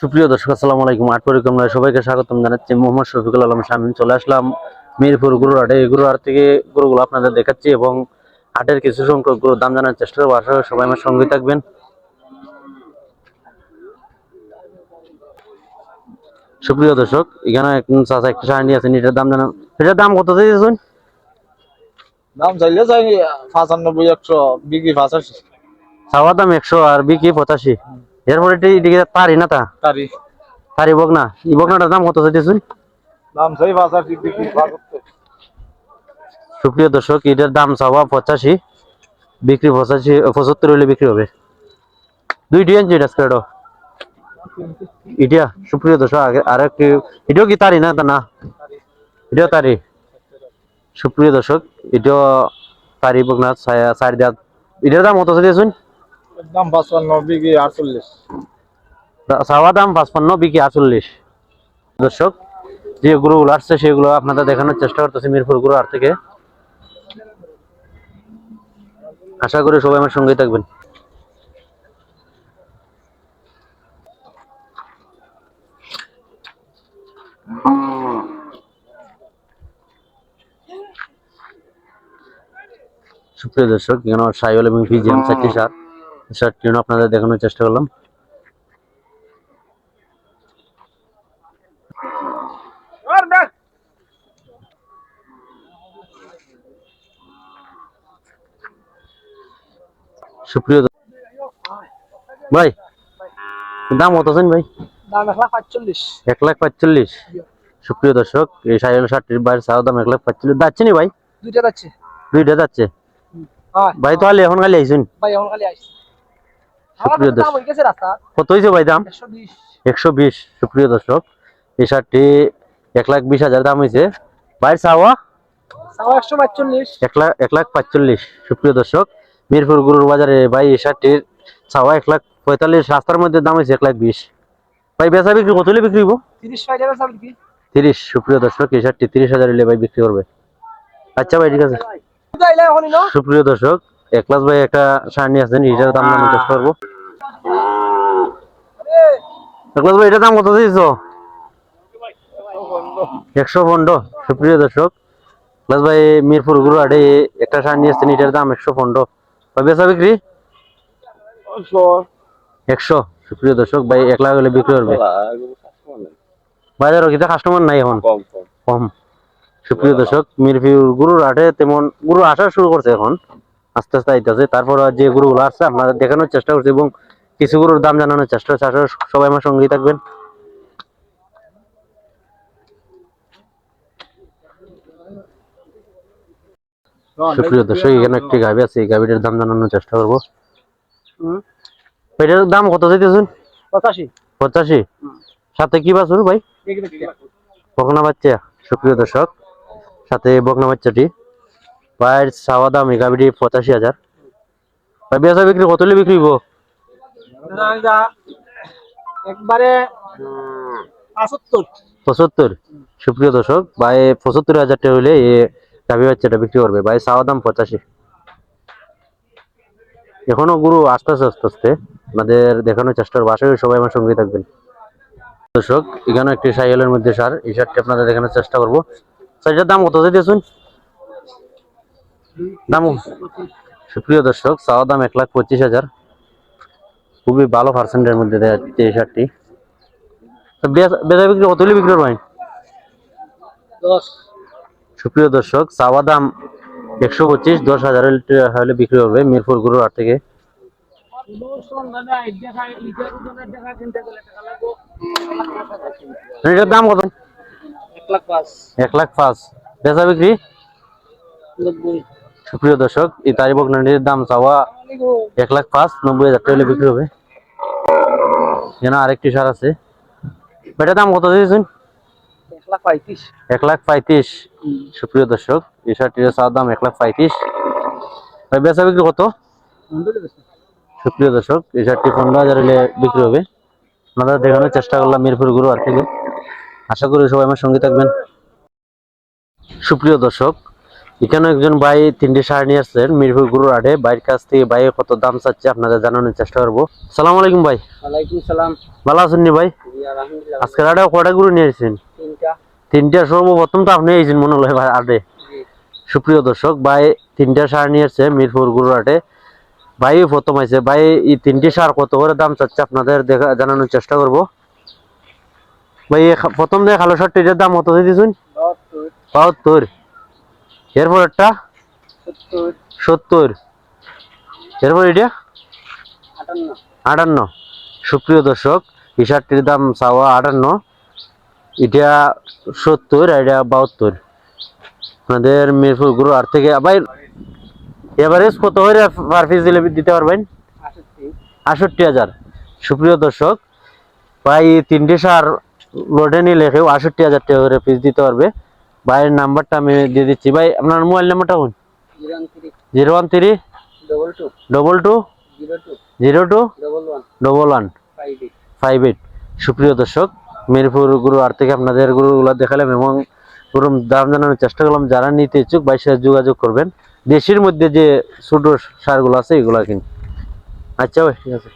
সুপ্রিয় দর্শক আসসালামু আলাইকুম। আট পরিক্রমা সবাইকে স্বাগতম জানাচ্ছি। মোহাম্মদ শফিকুল আলম শামীম চলে আসলাম মিরপুর গরুর হাটে এই গরুর হাট থেকে গরুগুলো আপনাদের দেখাচ্ছি এবং হাটের কিছু সংখ্যক গরুর দাম জানার চেষ্টা করব। আশা করি সবাই আমার সঙ্গে থাকবেন। সুপ্রিয় দর্শক এখানে চাচা একটা সাহানি আছেন এটার দাম জানান। এটার দাম কত দিয়েছেন দাম চাইলে চাই পঁচানব্বই একশো বিক্রি পঁচাশি। চাওয়া দাম একশো আর বিক্রি পঁচাশি। এরপরে এটি পারি না তা? তারি। পারি বকনা। এই বকনাটার দাম কত চাইতেছেন? দাম বিক্রি পঁচাত্তর সুপ্রিয় দর্শক এটার দাম চাওয়া পঁচাশি বিক্রি পঁচাশি পঁচাত্তর হলে বিক্রি হবে। দুইটি আনছি এটা স্কোয়ার ইটিয়া সুপ্রিয় দর্শক আগে আর একটি এটাও কি তারি না তা না? এটাও তারি। সুপ্রিয় দর্শক এটাও তারি বকনা সাইড দেওয়া এটার দাম কত দিয়েছুন দাম পঁচপান্ন, বিক্রি আটচল্লিশ। চাওয়া দাম পাঁচপান্ন, বিক্রি আটচল্লিশ। দর্শক, যে গরুগুলো আসছে সেগুলো আপনাদের দেখানোর চেষ্টা করতেছি মিরপুর গরু আর থেকে। আশা করি সবাই আমার সঙ্গেই থাকবেন। সুপ্রিয় দর্শক, এখানে সাইল এবং ফিজিয়াম চারটি সার। সারটি আপনাদের দেখানোর চেষ্টা করলাম। সুপ্রিয় ভাই দাম কত আছেন ভাই? এক লাখ পাঁচচল্লিশ। সুপ্রিয় দর্শক এই সাইল শার্টটির বাইরের চাওয়া দাম এক লাখ পাঁচচল্লিশ। যাচ্ছে নি ভাই? দুইটা যাচ্ছে। দুইটা যাচ্ছে। হ্যাঁ। ভাই তো আলি এখন খালি আইসুন ভাই এখন খালি আসছে সুপ্রিয় দর্শক। কত হয়েছে ভাই দাম? একশো বিশ। সুপ্রিয় দর্শক। এই শার্টটি এক লাখ বিশ হাজার দাম হয়েছে বাইরের চাওয়া এক লাখ এক পাঁচচল্লিশ সুপ্রিয় দর্শক। মিরপুর গুরুর বাজারে ভাই এই শার্টটির চাওয়া এক লাখ পঁয়তাল্লিশ রাস্তার মধ্যে দাম হয়েছে এক লাখ বিশ। ভাই বেচা বিক্রি কত হলে বিক্রি হব তিরিশ সুপ্রিয় দর্শক এই শার্টটি তিরিশ হাজার হলে ভাই বিক্রি করবে। আচ্ছা ভাই ঠিক আছে। সুপ্রিয় দর্শক একলাস ভাই একটা শার্ট নিয়ে আসছেন এটার দাম জানার চেষ্টা করব। একলাস ভাই দাম কত দিয়েছ? একশো পনেরো। সুপ্রিয় দর্শক একলাস ভাই মিরপুর গুরু হাটে একটা শার্ট নিয়ে আসছেন এটার দাম একশো পনেরো। বেচা বিক্রি? একশো। সুপ্রিয় দর্শক ভাই এক লাখ হলে বিক্রি করবে। বাজারও কিন্তু কাস্টমার নাই এখন? কম সুপ্রিয় দর্শক মিরপুর গুরুর হাটে তেমন গুরু আসা শুরু করছে এখন। আস্তে আস্তে আইতেছে। তারপর যে গরুগুলো আসছে আপনাদের দেখানোর চেষ্টা করছি এবং কিছু গরুর দাম জানানোর চেষ্টা করছি। সবাই আমার সঙ্গেই থাকবেন। সুপ্রিয় দর্শক এখানে একটি গাভি আছে এই গাভিটার দাম জানানোর চেষ্টা করব। এটার দাম কত দিতেছেন পঁচাশি। পঁচাশি? সাথে কি বাছুর ভাই? বকনা বাচ্চা সুপ্রিয় দর্শক। সাথে বকনা বাচ্চাটি। পায়ের চাওয়া দাম এই গাভিটি পঁচাশি হাজার। ভাই বেচা বিক্রি কত বিক্রি হইব? সুপ্রিয় দর্শক, ভাই পঁচাত্তর হাজার টাকা হলে গাভি বাচ্চাটা বিক্রি করবে। ভাই, চাওয়া দাম পঁচাশি। এখনও গুরু আস্তে আস্তে আস্তে আস্তে আমাদের দেখানোর চেষ্টা করব। আশা করি সবাই আমার সঙ্গে থাকবেন। দর্শক, এখানে একটি সাইকেলের মধ্যে সার, এই সারটি আপনাদের দেখানোর চেষ্টা করব। সাইজের দাম কত দিতেছুন দাম সুপ্রিয় দর্শক, চাওয়া দাম এক লাখ পঁচিশ হাজার। খুবই ভালো পার্সেন্টের মধ্যে যাচ্ছে এই শার্টটি। বেচা- বিক্রি কত হলে বিক্রি করবেন সুপ্রিয় দর্শক চাওয়া দাম একশো পঁচিশ দশ হাজার হলে বিক্রি হবে মিরপুর গুরুর হাট থেকে। এটার দাম কত? এক লাখ পাঁচ। বেচা বিক্রি? সুপ্রিয় দর্শক এই তারিখ দাম চাওয়া এক লাখ পাঁচ নব্বই হাজার টাকা বিক্রি হবে। যেন আরেকটি সার আছে। এটার দাম কত দিয়েছেন? এক লাখ পঁয়ত্রিশ। সুপ্রিয় দর্শক এই শার্টটির চাওয়ার দাম এক লাখ পঁয়ত্রিশ। ভাই বেচা বিক্রি কত? সুপ্রিয় দর্শক এই শার্টটি পনেরো হাজার হলে বিক্রি হবে। আপনাদের দেখানোর চেষ্টা করলাম মিরপুর গুরু আর থেকে। আশা করি সবাই আমার সঙ্গে থাকবেন। সুপ্রিয় দর্শক এখানে একজন ভাই তিনটি শাড়ি নিয়ে আসলেন মিরপুর গুরুর হাটে বাইরের কাছ থেকে ভাই কত দাম চাচ্ছে আপনাদের জানানোর চেষ্টা করব। সালাম আলাইকুম ভাই। ওয়ালাইকুম সালাম। ভালো আছেন নি ভাই? আজকে আড়ে কটা গুরু নিয়ে এসেছেন তিনটা। সর্বপ্রথম তো আপনি এসেছেন মনে হয় আড়ে। জি। সুপ্রিয় দর্শক ভাই তিনটা সার নিয়ে এসছে মিরপুর গুরুহাটে ভাই প্রথম আছে ভাই এই তিনটি সার কত করে দাম চাচ্ছে আপনাদের দেখা জানানোর চেষ্টা করব। ভাই প্রথম যে কালো শার্টটির দাম কত দিয়ে দিয়েছেন বাহাত্তর। এরপর একটা? সত্তর। এরপর এটা? আটান্ন। সুপ্রিয় দর্শক এই শার্টটির দাম চাওয়া আটান্ন। এটা সত্তর আর এটা বাহাত্তর। আপনাদের মিরপুর গুরু আর থেকে ভাই এভারেজ কত করে পার পিস দিলে দিতে পারবেন? আষট্টি হাজার। সুপ্রিয় দর্শক ভাই এই তিনটে সার লোডে নিলে কেউ আষট্টি হাজার টাকা করে পিস দিতে পারবে। ভাইয়ের নাম্বারটা আমি দিয়ে দিচ্ছি। ভাই, আপনার মোবাইল নাম্বারটা কোন? Zero one three. Double two zero two. Double one five eight সুপ্রিয় দর্শক, মিরপুর গুরু আর থেকে আপনাদের গুরুগুলো দেখালাম এবং গরুর দাম জানানোর চেষ্টা করলাম। যারা নিতে ইচ্ছুক বাইশ যোগাযোগ করবেন। দেশের মধ্যে যে ছোট সারগুলো আছে, এগুলা কিন। আচ্ছা ভাই, ঠিক আছে।